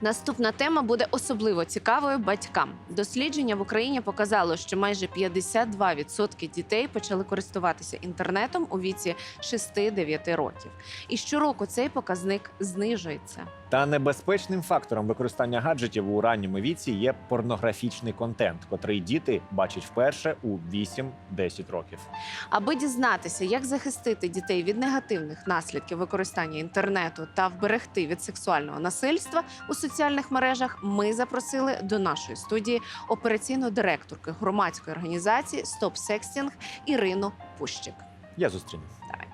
Наступна тема буде особливо цікавою батькам. Дослідження в Україні показало, що майже 52% дітей почали користуватися інтернетом у віці 6-9 років. І щороку цей показник знижується. Та небезпечним фактором використання гаджетів у ранньому віці є порнографічний контент, котрий діти бачать вперше у 8-10 років. Аби дізнатися, як захистити дітей від негативних наслідків використання інтернету та вберегти від сексуального насильства у соціальних мережах, ми запросили до нашої студії операційну директорку громадської організації Стоп Секстінг Ірину Пущик. Я зустріну. Давай.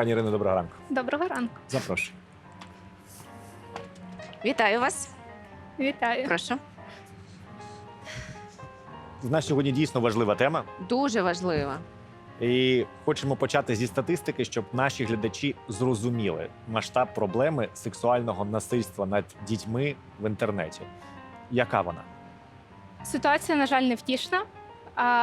Пані Ірино, доброго ранку. Доброго ранку. Запрошую. Вітаю вас. Вітаю. Прошу. В нас сьогодні дійсно важлива тема, Дуже важливо. і хочемо почати зі статистики, щоб наші глядачі зрозуміли масштаб проблеми сексуального насильства над дітьми в інтернеті. Яка вона? Ситуація, на жаль, невтішна.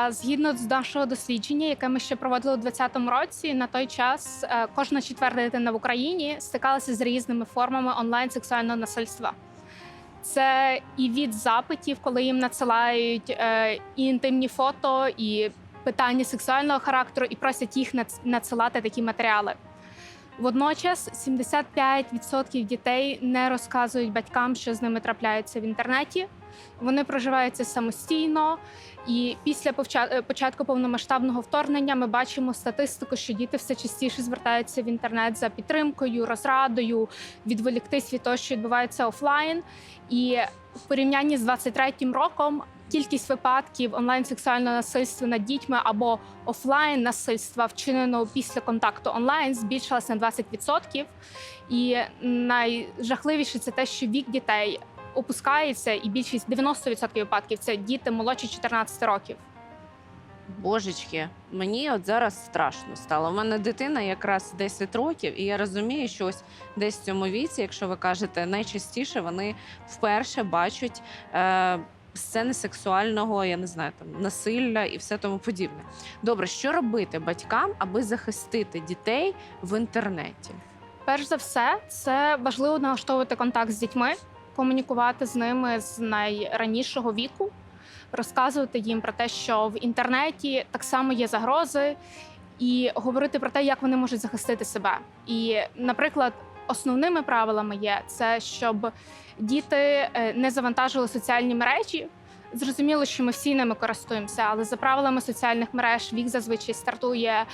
Згідно з нашого дослідження, яке ми ще проводили у 2020 році, на той час е, кожна четверта дитина в Україні стикалася з різними формами онлайн сексуального насильства. Це і від запитів, коли їм надсилають е, і інтимні фото, і питання сексуального характеру, і просять їх надс- надсилати такі матеріали. Водночас 75% дітей не розказують батькам, що з ними трапляється в інтернеті. Вони проживають це самостійно, і після е, початку повномасштабного вторгнення ми бачимо статистику, що діти все частіше звертаються в інтернет за підтримкою, розрадою, відволіктись від того, що відбувається офлайн. І в порівнянні з 23-м роком кількість випадків онлайн сексуального насильства над дітьми або офлайн насильства, вчиненого після контакту онлайн, збільшилась на 20%. І найжахливіше це те, що вік дітей опускається, і більшість 90% випадків це діти молодші 14 років. Божечки, мені от зараз страшно стало. У мене дитина якраз 10 років, і я розумію, що ось десь в цьому віці, якщо ви кажете, найчастіше вони вперше бачать е, сцени сексуального, я не знаю, там насилля і все тому подібне. Добре, що робити батькам, аби захистити дітей в інтернеті? Перш за все, це важливо налаштовувати контакт з дітьми, комунікувати з ними з найранішого віку, розказувати їм про те, що в інтернеті так само є загрози, і говорити про те, як вони можуть захистити себе. І, наприклад, основними правилами є це, щоб діти е, не завантажили соціальні мережі. Зрозуміло, що ми всі ними користуємося, але за правилами соціальних мереж вік зазвичай стартує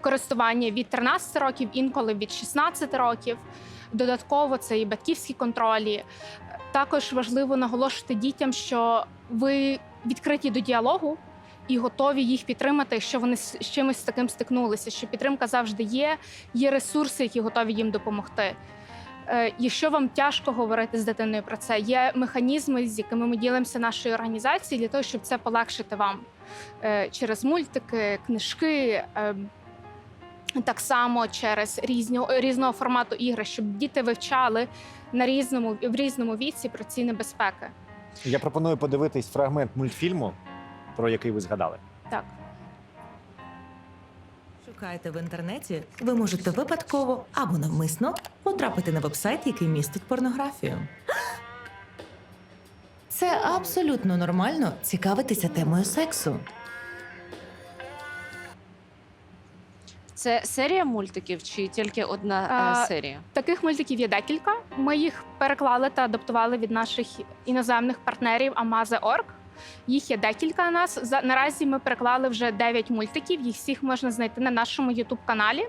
користування від 13 років, інколи від 16 років. Додатково це і батьківські контролі. Також важливо наголошувати дітям, що ви відкриті до діалогу і готові їх підтримати, якщо вони з чимось таким стикнулися. Що підтримка завжди є, є ресурси, які готові їм допомогти. Е, Якщо вам тяжко говорити з дитиною про це, є механізми, з якими ми ділимося нашою організацією, для того, щоб це полегшити вам Е, через мультики, книжки. Так само через різні, різного формату ігри, щоб діти вивчали на різному в різному віці про ці небезпеки. Я пропоную подивитись фрагмент мультфільму, про який ви згадали. Так. Шукаєте в інтернеті, ви можете випадково або навмисно потрапити на вебсайт, який містить порнографію. Це абсолютно нормально цікавитися темою сексу. Це серія мультиків чи тільки одна е, А, серія? Таких мультиків є декілька. Ми їх переклали та адаптували від наших іноземних партнерів Amaze.org. Їх є декілька у нас. За наразі ми переклали вже 9 мультиків. Їх всіх можна знайти на нашому youtube каналі.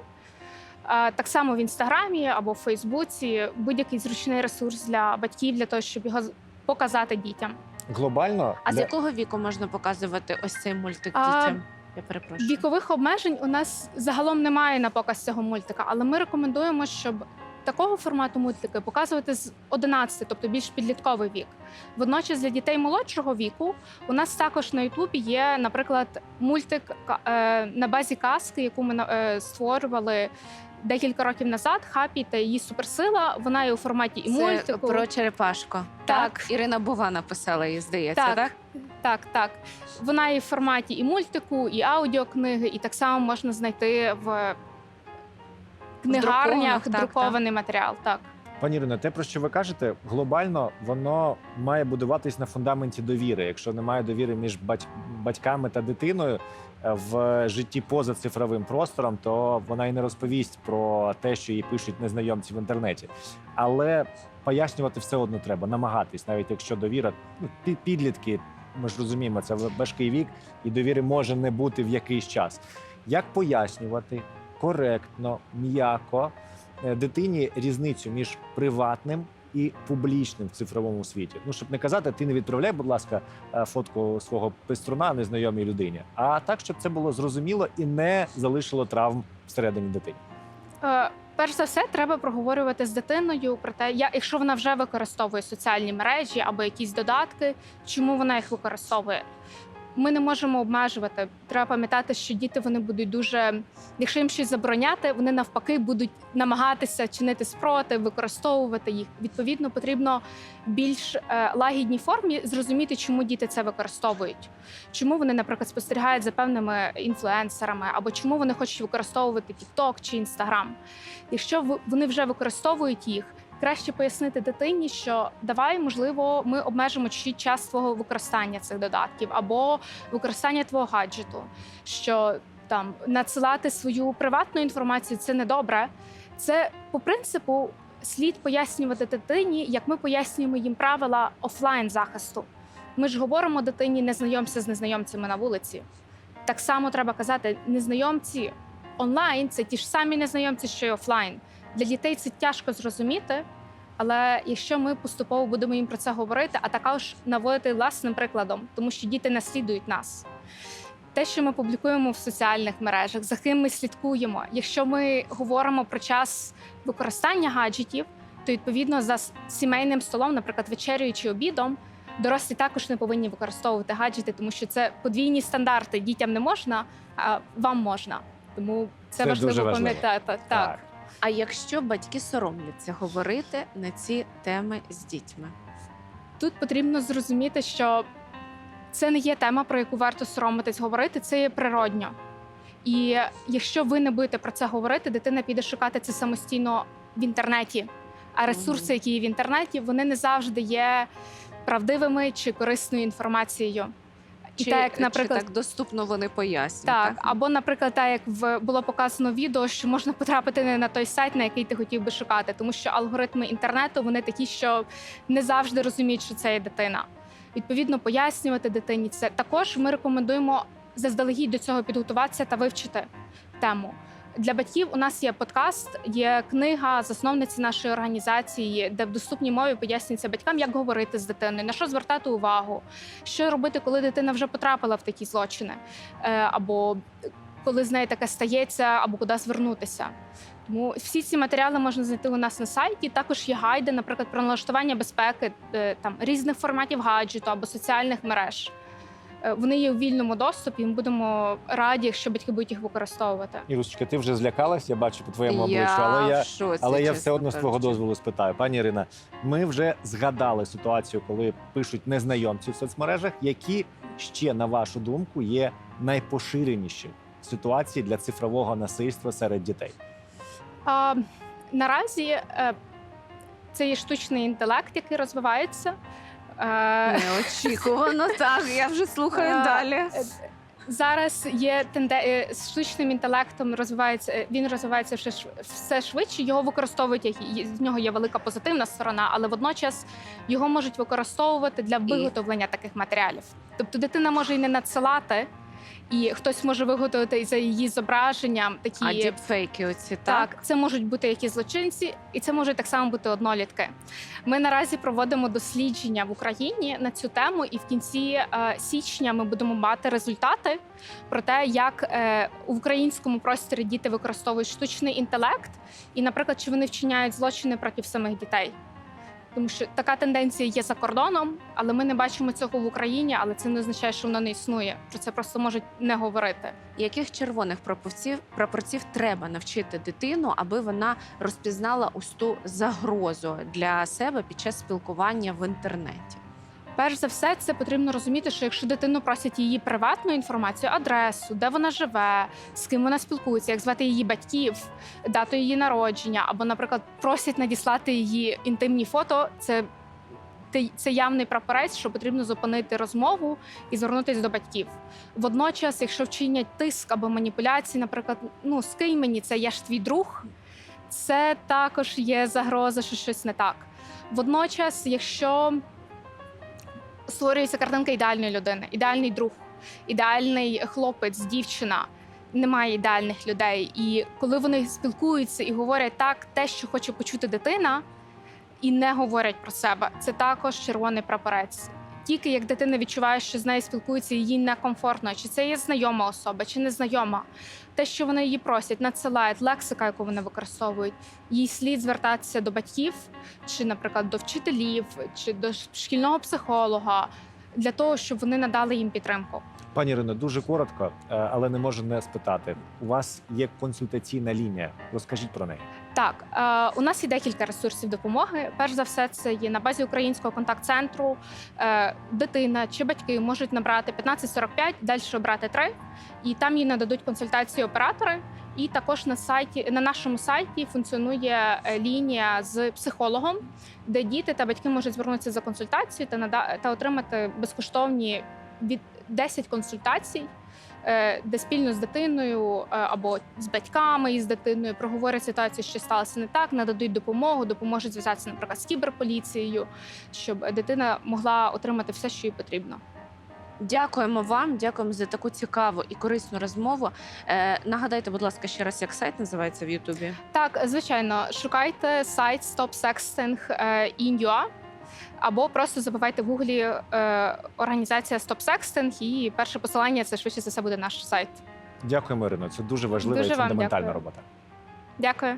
Е, Так само в інстаграмі або в Фейсбуці будь-який зручний ресурс для батьків для того, щоб його показати дітям. Глобально А з якого віку можна показувати ось цей мультик А, дітям? Я перепрошую. Вікових обмежень у нас загалом немає на показ цього мультика, але ми рекомендуємо, щоб такого формату мультики показувати з 11, тобто більш підлітковий вік. Водночас для дітей молодшого віку у нас також на Ютубі є, наприклад, мультик е, на базі казки, яку ми е, створювали. Декілька років назад Хапі та її суперсила. Вона є у форматі і Це мультику. про черепашку. Так. Ірина Бува написала її, здається, так? Так. Так, так. Вона є в форматі і мультику, і аудіокниги, і так само можна знайти в книгарнях, друкованих, так, друкований матеріал. Так. Пані Ірино, те, про що ви кажете, глобально воно має будуватись на фундаменті довіри. Якщо немає довіри між бать- батьками та дитиною в житті поза цифровим простором, то вона і не розповість про те, що їй пишуть незнайомці в інтернеті. Але пояснювати все одно треба, намагатись, навіть якщо довіра ну, підлітки, ми ж розуміємо, це важкий вік, і довіри може не бути в якийсь час. Як пояснювати коректно, м'яко е, дитині різницю між приватним і публічним в цифровому світі? Ну щоб не казати, ти не відправляй, будь ласка, е, фотку свого пеструна незнайомій людині, а так, щоб це було зрозуміло і не залишило травм всередині дитини. Е, Перш за все, треба проговорювати з дитиною про те, я- якщо вона вже використовує соціальні мережі або якісь додатки, чому вона їх використовує. Ми не можемо обмежувати. Треба пам'ятати, що діти вони будуть дуже, якщо їм щось забороняти, вони навпаки будуть намагатися чинити спротив, використовувати їх. Відповідно, потрібно більш е, лагідній формі зрозуміти, чому діти це використовують. Чому вони, наприклад, спостерігають за певними інфлюенсерами, або чому вони хочуть використовувати TikTok чи Instagram. Якщо вони вже використовують їх, краще пояснити дитині, що давай, можливо, ми обмежимо чуть час твого використання цих додатків або використання твого гаджету. Що там надсилати свою приватну інформацію це недобре. Це по принципу слід пояснювати дитині, як ми пояснюємо їм правила офлайн захисту. Ми ж говоримо дитині, не знайомся з незнайомцями на вулиці. Так само треба казати, незнайомці онлайн це ті ж самі незнайомці, що й офлайн. Для дітей це тяжко зрозуміти. Але якщо ми поступово будемо їм про це говорити, а також наводити власним прикладом, тому що діти наслідують нас. Те, що ми публікуємо в соціальних мережах, за ким ми слідкуємо. Якщо ми говоримо про час використання гаджетів, то відповідно за сімейним столом, наприклад, вечерею чи обідом, дорослі також не повинні використовувати гаджети, тому що це подвійні стандарти. Дітям не можна, а вам можна. Тому це, Це важливо, пам'ятати. Так. А якщо батьки соромляться говорити на ці теми з дітьми? Тут потрібно зрозуміти, що це не є тема, про яку варто соромитись говорити, це є природньо. І якщо ви не будете про це говорити, дитина піде шукати це самостійно в інтернеті. А ресурси, які є в інтернеті, вони не завжди є правдивими чи корисною інформацією. Чи, так, як, чи так доступно вони пояснюють? так, або, наприклад, так як в було показано відео, що можна потрапити не на той сайт, на який ти хотів би шукати, тому що алгоритми інтернету вони такі, що не завжди розуміють, що це є дитина. Відповідно, пояснювати дитині це. Також ми рекомендуємо заздалегідь до цього підготуватися та вивчити тему. Для батьків у нас є подкаст, є книга засновниці нашої організації, де в доступній мові пояснюється батькам, як говорити з дитиною, на що звертати увагу, що робити, коли дитина вже потрапила в такі злочини, Е, або коли з нею таке стається, або куди звернутися. Тому всі ці матеріали можна знайти у нас на сайті. Також є гайди, наприклад, про налаштування безпеки е, там різних форматів гаджету або соціальних мереж. Е, Вони є у вільному доступі. Ми будемо раді, якщо батьки будуть їх використовувати. Ірусечка, ти вже злякалась, я бачу по твоєму обличчю, але я шоці, Але я все одно з твого дозволу спитаю, пані Ірина. Ми вже згадали ситуацію, коли пишуть незнайомці в соцмережах. Які ще, на вашу думку, є найпоширеніші ситуації для цифрового насильства серед дітей? А, наразі е, це є штучний інтелект, який розвивається. Неочікувано, так. Я вже слухаю Е, далі. Зараз є тенде... е, з штучним інтелектом розвивається. е, Він розвивається все шв- все швидше. Його використовують як і- з нього є велика позитивна сторона, але водночас його можуть використовувати для виготовлення таких матеріалів. Тобто дитина може і не надсилати, і хтось може виготовити за її зображенням такі А діпфейки оці, так? так, це можуть бути якісь злочинці, і це можуть так само бути однолітки. Ми наразі проводимо дослідження в Україні на цю тему, і в кінці е, січня ми будемо мати результати про те, як е, в українському просторі діти використовують штучний інтелект, і, наприклад, чи вони вчиняють злочини проти самих дітей. Тому що така тенденція є за кордоном, але ми не бачимо цього в Україні, але це не означає, що вона не існує. Про це просто можуть не говорити. Яких червоних прапорців, прапорців треба навчити дитину, аби вона розпізнала ось загрозу для себе під час спілкування в інтернеті? Перш за все, це потрібно розуміти, що якщо дитину просять її приватну інформацію, адресу, де вона живе, з ким вона спілкується, як звати її батьків, дату її народження, або, наприклад, просять надіслати її інтимні фото, це. Це явний прапорець, що потрібно зупинити розмову і звернутися до батьків. Водночас, якщо вчинять тиск або маніпуляції, наприклад, ну скинь мені це, я ж твій друг, це також є загроза, що щось не так. Водночас, якщо створюється картинка ідеальної людини, ідеальний друг, ідеальний хлопець, дівчина. Немає ідеальних людей. І коли вони спілкуються і говорять так, те, що хоче почути дитина, і не говорять про себе, це також червоний прапорець. Тільки як дитина відчуває, що з нею спілкуються, і їй некомфортно, чи це є знайома особа, чи незнайома. Те, що вони її просять, надсилають, лексика, яку вони використовують, їй слід звертатися до батьків, чи, наприклад, до вчителів, чи до шкільного психолога, для того, щоб вони надали їм підтримку. Пані Ірино, дуже коротко, е, але не можу не спитати. У вас є консультаційна лінія. Розкажіть про неї. Так, е, у нас є декілька ресурсів допомоги. Перш за все, це є на базі українського контакт-центру. Е, дитина чи батьки можуть набрати 1545, далі обрати 3, і там їй нададуть консультації оператори. І також на сайті на нашому сайті функціонує е, лінія з психологом, де діти та батьки можуть звернутися за консультацією та нада та отримати безкоштовні від 10 консультацій де спільно з дитиною е, або з батьками і з дитиною проговорять ситуацію, що сталося не так, нададуть допомогу, допоможуть зв'язатися, наприклад, з кіберполіцією, щоб дитина могла отримати все, що їй потрібно. Дякуємо вам, дякуємо за таку цікаву і корисну розмову. Е, нагадайте, будь ласка, ще раз, як сайт називається в Ютубі. Так, звичайно, шукайте сайт Stop Sexting е, in UA, або просто забивайте в гуглі е, організація Stop Sexting, і перше посилання це швидше за все буде наш сайт. Дякуємо, Ірино. Це дуже важлива Дуже і фундаментальна дякую. робота. Дякую.